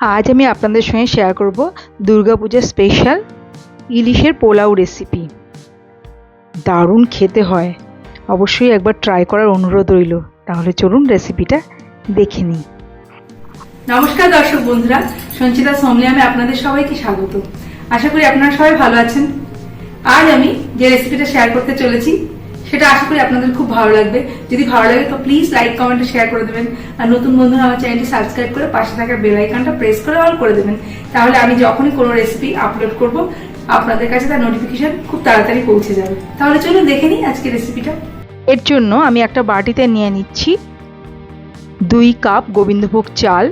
আজ আমি আপনাদের সঙ্গে শেয়ার করব দুর্গাপূজার স্পেশাল ইলিশের পোলাও রেসিপি দারুণ খেতে হয়। অবশ্যই একবার ট্রাই করার অনুরোধ রইল। তাহলে চলুন রেসিপিটা দেখে নিই। নমস্কার দর্শক বন্ধুরা, সঞ্চিতা সমলিয়ামে আপনাদের সবাইকে স্বাগত। আশা করি আপনারা সবাই ভালো আছেন। আজ আমি যে রেসিপিটা শেয়ার করতে চলেছি সেটা আশা করি আপনাদের খুব ভালো লাগবে। যদি ভালো লাগে, তো প্লিজ লাইক কমেন্টে শেয়ার করে দেবেন। আর নতুন বন্ধুরা আমার চ্যানেলটি সাবস্ক্রাইব করে পাশে থাকা বেল আইকনটা প্রেস করে অল করে দেবেন। তাহলে আমি যখনই কোনো রেসিপি আপলোড করব, আপনাদের কাছে তার নোটিফিকেশন খুব তাড়াতাড়ি পৌঁছে যাবে। তাহলে চলুন দেখে নিই আজকে রেসিপিটা এর জন্য আমি একটা বাটিতে নিয়ে নিচ্ছি দুই কাপ গোবিন্দভোগ চাল।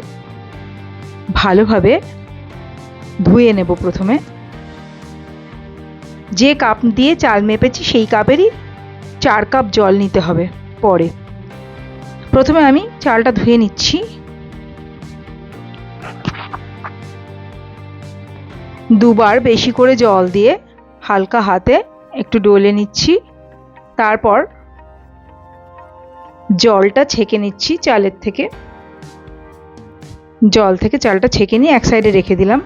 ভালোভাবে ধুয়ে নেব প্রথমে। যে কাপ দিয়ে চাল মেপেছি, সেই কাপেরই চার কাপ জল নিতে হবে পরে। প্রথমে আমি চালটা ধুয়ে নিচ্ছি। দুবার বেশি করে জল দিয়ে হালকা হাতে একটু ডলে নিচ্ছি। তারপর জলটা ছেঁকে নিচ্ছি চালের থেকে। জল থেকে চালটা ছেঁকে নিয়ে এক সাইডে রেখে দিলাম।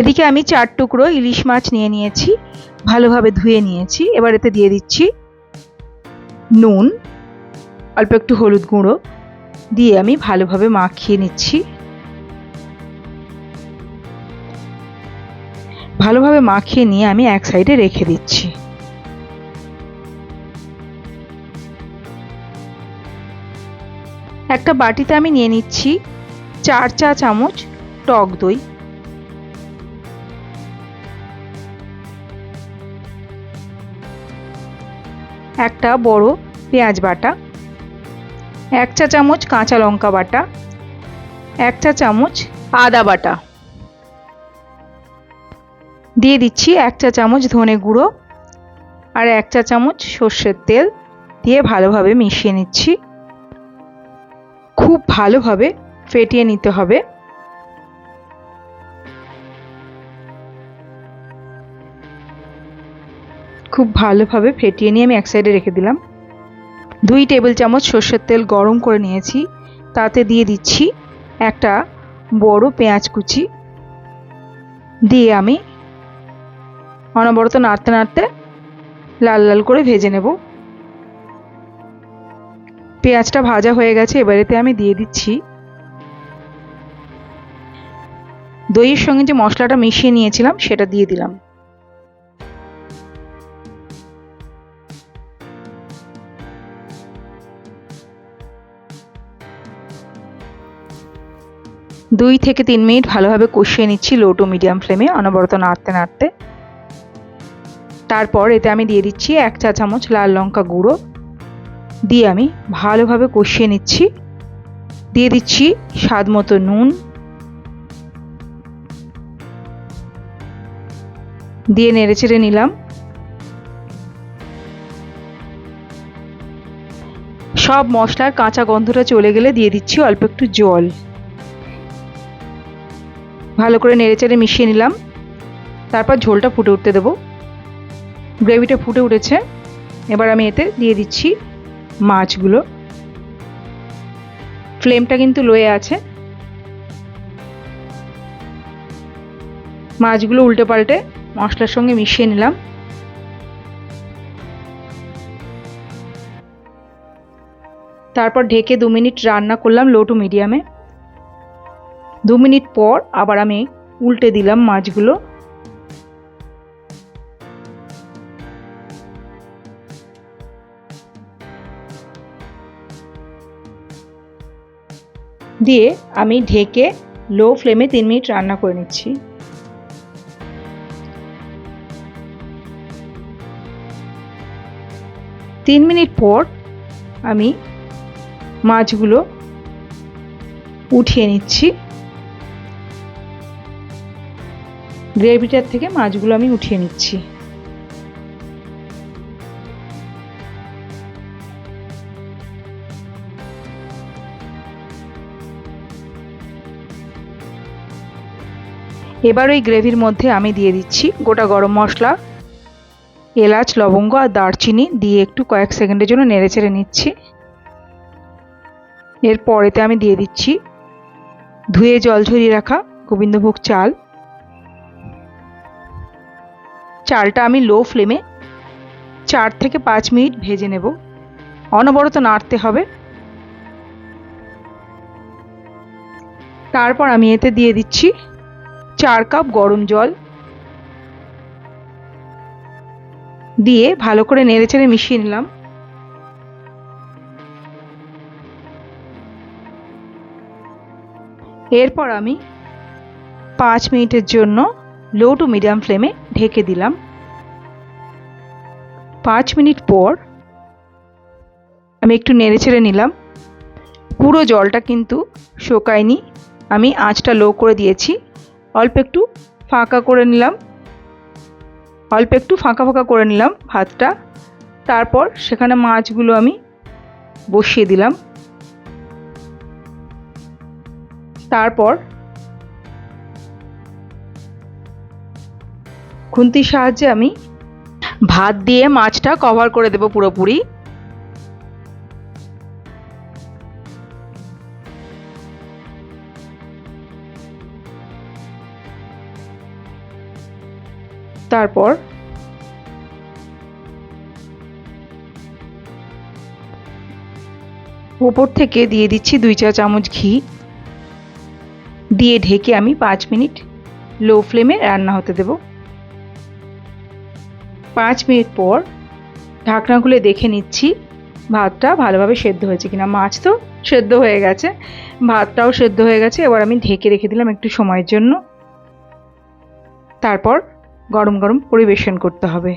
এদিকে আমি চার টুকরো ইলিশ মাছ নিয়ে নিয়েছি। ভালোভাবে ধুয়ে নিয়েছি। এবার এতে দিয়ে দিচ্ছি নুন, অল্প একটু হলুদ গুঁড়ো দিয়ে আমি ভালোভাবে মাখিয়ে নিচ্ছি। ভালোভাবে মাখিয়ে নিয়ে আমি এক সাইডে রেখে দিচ্ছি। একটা বাটিতে আমি নিয়ে নিচ্ছি চার চা চামচ টক দই। একটা বড় পেঁয়াজ বাটা, এক চা চামচ কাঁচা লঙ্কা বাটা, এক চা চামচ আদা বাটা। দিয়ে দিচ্ছি এক চা চামচ ধনে গুঁড়ো আর এক চা চামচ সর্ষের তেল দিয়ে ভালোভাবে মিশিয়ে নিচ্ছি। খুব ভালোভাবে ফেটিয়ে নিতে হবে। খুব ভালোভাবে ফেটিয়ে নিয়ে আমি এক সাইডে রেখে দিলাম। দুই টেবিল চামচ সর্ষের তেল গরম করে নিয়েছি। তাতে দিয়ে দিচ্ছি একটা বড় পেঁয়াজ কুচি। দিয়ে আমি অনবরত নাড়তে নাড়তে লাল লাল করে ভেজে নেব। পেঁয়াজটা ভাজা হয়ে গেছে এবারেতে আমি দিয়ে দিচ্ছি দইয়ের সঙ্গে যে মশলাটা মিশিয়ে নিয়েছিলাম, সেটা দিয়ে দিলাম। দুই থেকে তিন মিনিট ভালোভাবে কষিয়ে নিচ্ছি লো টু মিডিয়াম ফ্লেমে অনবরত নাড়তে নাড়তে। তারপর এতে আমি দিয়ে দিচ্ছি এক চা চামচ লাল লঙ্কা গুঁড়ো। দিয়ে আমি ভালোভাবে কষিয়ে নিচ্ছি। দিয়ে দিচ্ছি স্বাদ মতো নুন। দিয়ে নেড়ে চেড়ে নিলাম। সব মশলার কাঁচা গন্ধটা চলে গেলে দিয়ে দিচ্ছি অল্প একটু জল। ভালো করে নেড়েচেড়ে মিশিয়ে নিলাম। তারপর ঝোলটা ফুটে উঠতে দেবো। গ্রেভিটা ফুটে উঠেছে। এবার আমি এতে দিয়ে দিচ্ছি মাছগুলো। ফ্লেমটা কিন্তু লোয়ে আছে। মাছগুলো উল্টে পাল্টে মশলার সঙ্গে মিশিয়ে নিলাম। তারপর ঢেকে দু মিনিট রান্না করলাম লো টু মিডিয়ামে। দু মিনিট পর আবার আমি উল্টে দিলাম মাছগুলো। দিয়ে আমি ঢেকে লো ফ্লেমে তিন মিনিট রান্না করে নিচ্ছি। তিন মিনিট পর আমি মাছগুলো উঠিয়ে নিচ্ছি। গ্রেভিটার থেকে মাছগুলো আমি উঠিয়ে নিচ্ছি। এবার ওই গ্রেভির মধ্যে আমি দিয়ে দিচ্ছি গোটা গরম মশলা, এলাচ, লবঙ্গ আর দারচিনি দিয়ে একটু কয়েক সেকেন্ডের জন্য নেড়ে চেড়ে নিচ্ছি। এর পরেতে আমি দিয়ে দিচ্ছি ধুয়ে জল ঝরিয়ে রাখা গোবিন্দভোগ চাল। চালটা আমি লো ফ্লেমে চার থেকে পাঁচ মিনিট ভেজে নেব। অনবরত নাড়তে হবে। তারপর আমি এতে দিয়ে দিচ্ছি চার কাপ গরম জল। দিয়ে ভালো করে নেড়েচেড়ে মিশিয়ে নিলাম। এরপর আমি পাঁচ মিনিটের জন্য লো টু মিডিয়াম ফ্লেমে ঢেকে দিলাম। পাঁচ মিনিট পর আমি একটু নেড়েচেড়ে নিলাম। পুরো জলটা কিন্তু শোকায়নি। আমি আঁচটা লো করে দিয়েছি। অল্প একটু ফাঁকা করে নিলাম। অল্প একটু ফাঁকা ফাঁকা করে নিলাম ভাতটা। তারপর সেখানে মাছগুলো আমি বসিয়ে দিলাম। তারপর খুন্তির সাহায্যে আমি ভাত দিয়ে মাছটা কভার করে দেব পুরোপুরি। তারপর ওপর থেকে দিয়ে দিচ্ছি দুই চা চামচ ঘি। দিয়ে ঢেকে আমি পাঁচ মিনিট লো ফ্লেমে রান্না হতে দেব। পাঁচ মিনিট পর ঢাকনা খুলে দেখে নিচ্ছি, ভাতটা ভালোভাবে সেদ্ধ হয়েছে কিনা। মাছ তো সেদ্ধ হয়ে গেছে, ভাতটাও সেদ্ধ হয়ে গেছে। এবার আমি ঢেকে রেখে দিলাম একটু সময়ের জন্য। তারপর গরম গরম পরিবেশন করতে হবে।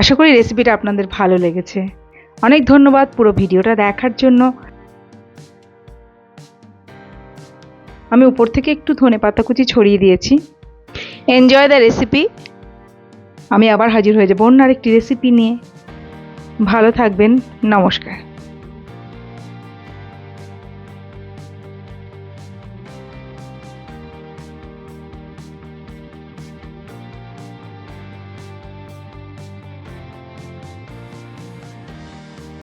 আশা করি রেসিপিটা আপনাদের ভালো লেগেছে। অনেক ধন্যবাদ পুরো ভিডিওটা দেখার জন্য। আমি উপর থেকে একটু ধনে পাতা কুচি ছড়িয়ে দিয়েছি। এনজয় দ্য রেসিপি আমি আবার হাজির হয়ে যাব অন্য আরেকটি রেসিপি নিয়ে। ভালো থাকবেন নমস্কার।